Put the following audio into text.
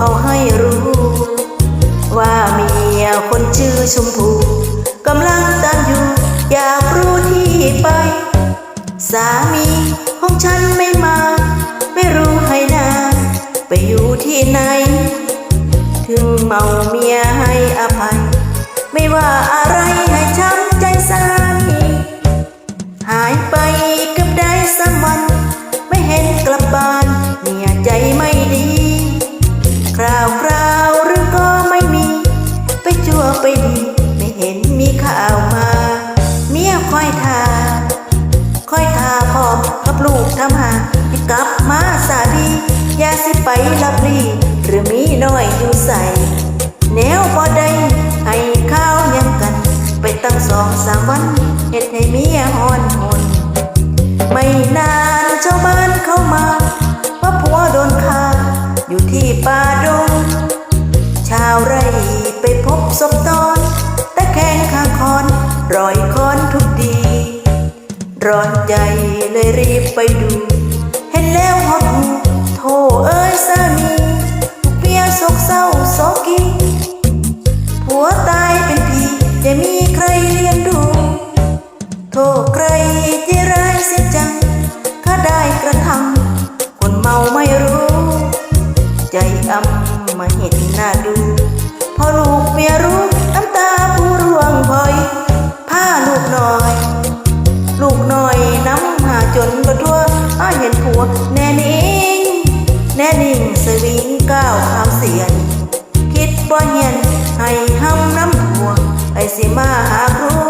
เขาให้รู้ ว่าเมียคนชื่อชมพูกำลังตามอยู่ อยากรู้ที่ไป สามีของฉันไม่มา ไม่รู้ให้นานไปอยู่ที่ไหน ถึงเมาเมียให้อภัย ไม่ว่าอะไรให้ช้ำใจสามีหายไปกับได้สามวัน ไม่เห็นกลับบ้าน ลับลีหรือมีน้อยอยู่ใส่แนวบ่ได้ให้ข้าวยังกัน ไปตั้งสองสามวันเฮ็ดให้เมียหอนหนไม่นานชาวบ้านเข้ามาว่าผัวโดนฆ่าอยู่ที่ป่าดง ชาวไร่ไปพบศพตอนต่แข้งข้างคอนรอยคอนทุกดีร้อนใจเลยรีบไปดู เห็นแล้วหดหูโทเผัวตายเป็นผีจะมีใครเลี้ยงดูโทษใครใจร้ายเสียจังข้าได้กระทำคนเมาไม่รู้ ใจอำมาเห็นหน้าดูพอลูกเมียรู้น้ำตาผู้ร่วงพลอยผ้าลูกน้อย ลูกน้อยน้ำหาจนกระทั่วอ้าเห็นผัวแน่นิ่งแน่นิ่งสวิงก้าวข้ามเสียน คิดบ่เหียน ให้ห้ำน้ำห่วงไอสิมาหาครู